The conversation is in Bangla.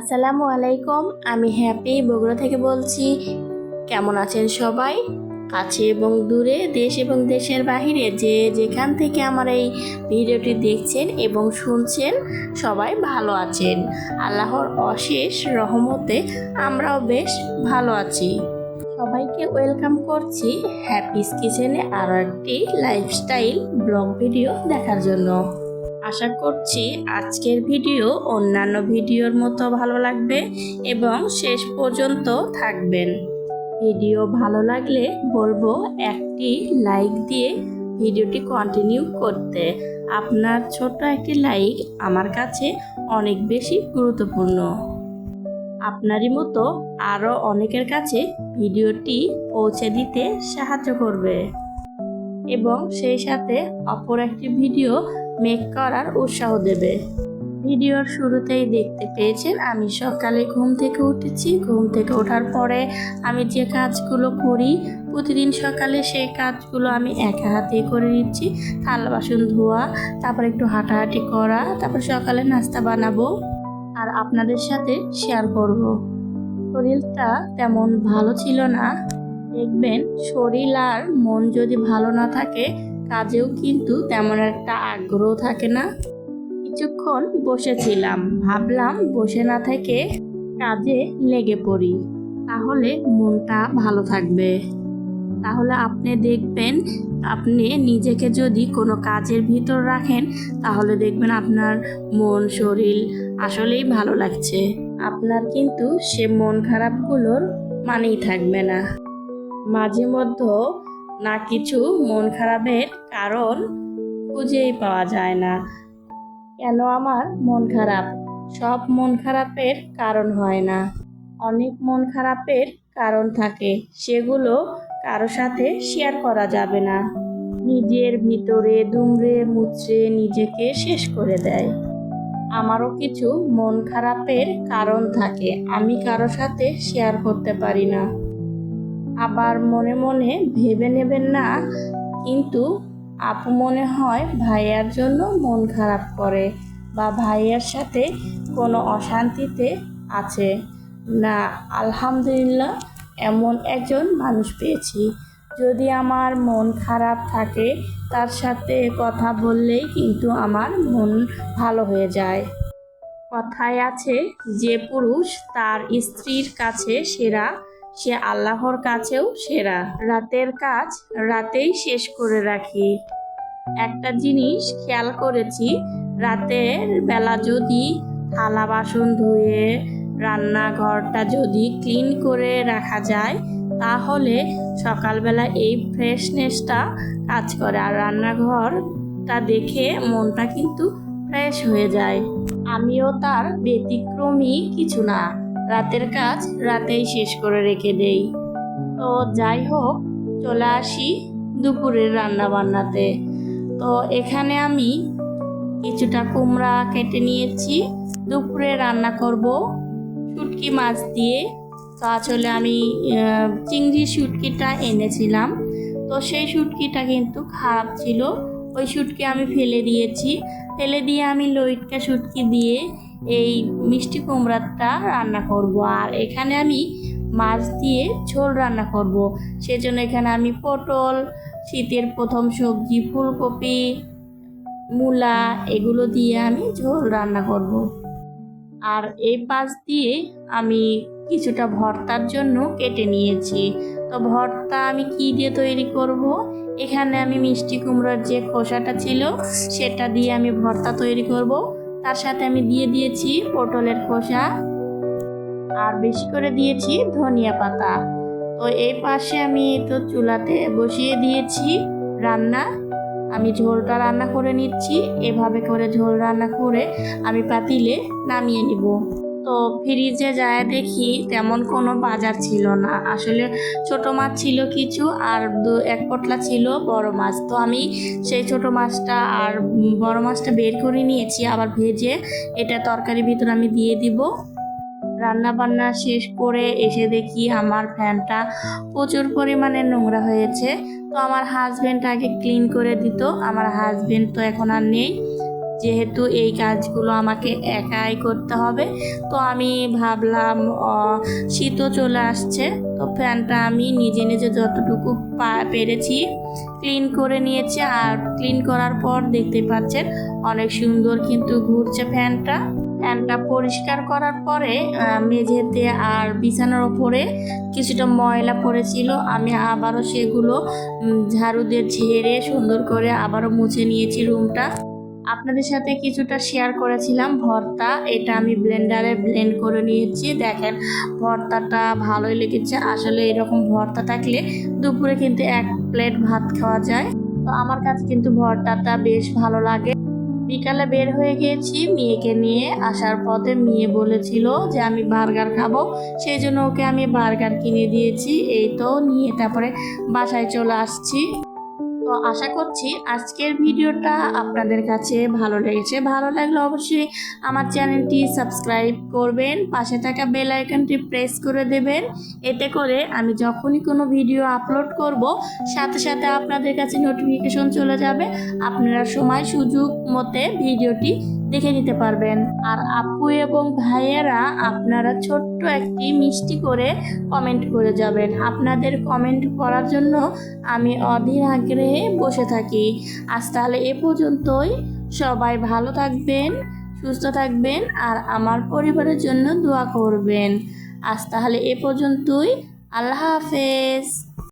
আসসালামু আলাইকুম, আমি হ্যাপি বগুড়া থেকে বলছি, কেমন আছেন সবাই? কাছে এবং দূরে, দেশ এবং দেশের বাহিরে যে যেখান থেকে আমার এই ভিডিওটি দেখছেন এবং শুনছেন, সবাই ভালো আছেন। আল্লাহর অশেষ রহমতে আমরাও বেশ ভালো আছি। সবাইকে ওয়েলকাম করছি হ্যাপিস কিচেনে আরও একটি লাইফস্টাইল ব্লগ ভিডিও দেখার জন্য। আশা করছি আজকের ভিডিও অন্যান্য ভিডিওর মতো ভালো লাগবে এবং শেষ পর্যন্ত থাকবেন। ভিডিও ভালো লাগলে বলব একটি লাইক দিয়ে ভিডিওটি কন্টিনিউ করতে। আপনার ছোট্ট একটি লাইক আমার কাছে অনেক বেশি গুরুত্বপূর্ণ। আপনারই মতো আরও অনেকের কাছে ভিডিওটি পৌঁছে দিতে সাহায্য করবে। এবং সেই সাথে অপর একটি ভিডিও মেক করার উৎসাহ দেবে। ভিডিওর শুরুতেই দেখতে পেয়েছেন, আমি সকালে ঘুম থেকে উঠেছি। ঘুম থেকে ওঠার পরে আমি যে কাজগুলো করি, প্রতিদিন সকালে সেই কাজগুলো আমি একা হাতেই করে নিচ্ছি। থালা, বাসন, ধোয়া, তারপর একটু হাঁটাহাঁটি করা, তারপর সকালে নাস্তা বানাবো আর আপনাদের সাথে শেয়ার করব। শরীরটা তেমন ভালো ছিল না। দেখবেন শরীর আর মন যদি ভালো না থাকে কাজেও কিন্তু তেমন একটা আগ্রহ থাকে না। কিছুক্ষণ বসেছিলাম। ভাবলাম বসে না থেকে কাজে লেগে পড়ি। তাহলে মনটা ভালো থাকবে। তাহলে আপনি দেখবেন, আপনি নিজেকে যদি কোনো কাজের ভিতর রাখেন, তাহলে দেখবেন আপনার মন, শরীর আসলেই ভালো লাগছে। আপনার কিন্তু সে মন খারাপগুলোর মানেই থাকবে না। মাঝে মধ্যে না কিছু মন খারাপের কারণ খুঁজেই পাওয়া যায় না। কেন আমার মন খারাপ? সব মন খারাপের কারণ হয় না। অনেক মন খারাপের কারণ থাকে, সেগুলো কারও সাথে শেয়ার করা যাবে না। নিজের ভিতরে দুমড়ে মুচড়ে নিজেকে শেষ করে দেয়। আমারও কিছু মন খারাপের কারণ থাকে, আমি কারও সাথে শেয়ার করতে পারি না। আবার মনে মনে ভেবে নেবেন না, কিন্তু আপু মনে হয় ভাইয়ার জন্য মন খারাপ করে বা ভাইয়ার সাথে কোনো অশান্তিতে আছে। না, আলহামদুলিল্লাহ এমন একজন মানুষ পেয়েছি। যদি আমার মন খারাপ থাকে, তার সাথে কথা বললেই কিন্তু আমার মন ভালো হয়ে যায়। কথায় আছে, যে পুরুষ তার স্ত্রীর কাছে সেরা সে আল্লাহর কাছেও সেরা। রাতের কাজ রাতেই শেষ করে রাখি। একটা জিনিস খেয়াল করেছি, রাতের বেলা যদি থালা বাসন ধুয়ে রান্নাঘরটা যদি ক্লিন করে রাখা যায়, তাহলে সকালবেলা এই ফ্রেশনেসটা কাজ করে। আর রান্নাঘরটা দেখে মনটা কিন্তু ফ্রেশ হয়ে যায়। আমিও তার ব্যতিক্রমী কিছু না। রাতের কাজ রাতেই শেষ করে রেখে দেই। তো যাই হোক, চলে আসি দুপুরের রান্না বান্নাতে তো এখানে আমি কিছুটা কুমড়া কেটে নিয়েছি। দুপুরে রান্না করব শুটকি মাছ দিয়ে। তো আসলে আমি চিংড়ি শুটকিটা এনেছিলাম। তো সেই শুটকিটা কিন্তু খারাপ ছিল। ওই শুটকি আমি ফেলে দিয়েছি। ফেলে দিয়ে আমি লইটকা শুটকি দিয়ে এই মিষ্টি কুমড়াটা রান্না করব। আর এখানে আমি মাছ দিয়ে ঝোল রান্না করব। সেজন্য এখানে আমি পটল, শীতের প্রথম সবজি, ফুলকপি, মূলা, এগুলো দিয়ে আমি ঝোল রান্না করব। আর এই পাশ দিয়ে আমি কিছুটা ভর্তার জন্য কেটে নিয়েছি। তো ভর্তা আমি কি দিয়ে তৈরি করব? এখানে আমি মিষ্টি কুমড়োর যে খোসাটা ছিল, সেটা দিয়ে আমি ভর্তা তৈরি করব। তার সাথে আমি দিয়ে দিয়েছি পটলের খোসা আর বেশি করে দিয়েছি ধনিয়া পাতা। তো এই পাশে আমি তো চুলাতে বসিয়ে দিয়েছি রান্না। আমি ঝোলটা রান্না করে নিচ্ছি। এভাবে করে ঝোল রান্না করে আমি পাতিলে নামিয়ে নিব। তো ফ্রিজে যায় দেখি তেমন কোনো বাজার ছিল না। আসলে ছোট মাছ ছিল কিছু আর দু এক পটলা ছিল বড় মাছ। তো আমি সেই ছোট মাছটা আর বড় মাছটা বের করে নিয়েছি, আবার ভেজে এটা তরকারির ভিতর আমি দিয়ে দিব। রান্না বান্না শেষ করে এসে দেখি আমার ফ্যানটা প্রচুর পরিমাণে নোংরা হয়েছে। তো আমার হাজবেন্ড আগে ক্লিন করে দিত, আমার হাজবেন্ড তো এখন আর নেই। যেহেতু এই কাজগুলো আমাকে একাই করতে হবে, তো আমি ভাবলাম শীতও চলে আসছে, তো ফ্যানটা আমি নিজে নিজে যতটুকু পেরেছি ক্লিন করে নিয়েছি। আর ক্লিন করার পর দেখতে পাচ্ছেন অনেক সুন্দর কিন্তু ঘুরছে ফ্যানটা। ফ্যানটা পরিষ্কার করার পরে মেঝেতে আর বিছানার ওপরে কিছুটা ময়লা পড়েছিল, আমি আবারও সেগুলো ঝাড়ু দিয়ে ঝেড়ে সুন্দর করে আবারও মুছে নিয়েছি রুমটা। আপনাদের সাথে কিছুটা শেয়ার করেছিলাম। ভর্তা, এটা আমি ব্লেন্ডারে ব্লেন্ড করে নিয়েছি। দেখেন, ভর্তাটা ভালোই লেগেছে। আসলে এরকম ভর্তা থাকলে দুপুরে কিন্তু এক প্লেট ভাত খাওয়া যায়। তো আমার কাছে কিন্তু ভর্তাটা বেশ ভালো লাগে। বিকালে বের হয়ে গিয়েছি মেয়েকে নিয়ে। আসার পথে মেয়ে বলেছিল যে, আমি বার্গার খাব। সেই জন্য ওকে আমি বার্গার কিনে দিয়েছি। এই তো, নিয়ে তারপরে বাসায় চলে আসছি। তো আশা করছি আজকের ভিডিওটা আপনাদের কাছে ভালো লেগেছে। ভালো লাগলে অবশ্যই আমার চ্যানেলটি সাবস্ক্রাইব করবেন, পাশে থাকা বেল আইকনটি প্রেস করে দেবেন। এতে করে আমি যখনই কোনো ভিডিও আপলোড করব, সাথে সাথে আপনাদের কাছে নোটিফিকেশন চলে যাবে। আপনারা সময় সুযোগ মতে ভিডিওটি দেখে নিতে পারবেন। আর আপু এবং ভাইয়েরা আপনারা ছোট্ট একটি মিষ্টি করে কমেন্ট করে যাবেন। আপনাদের কমেন্ট করার জন্য আমি অধীর আগ্রহে বসে থাকি। আজ তাহলে এ পর্যন্তই। সবাই ভালো থাকবেন, সুস্থ থাকবেন, আর আমার পরিবারের জন্য দোয়া করবেন। আজ তাহলে এ পর্যন্তই। আল্লাহ হাফেজ।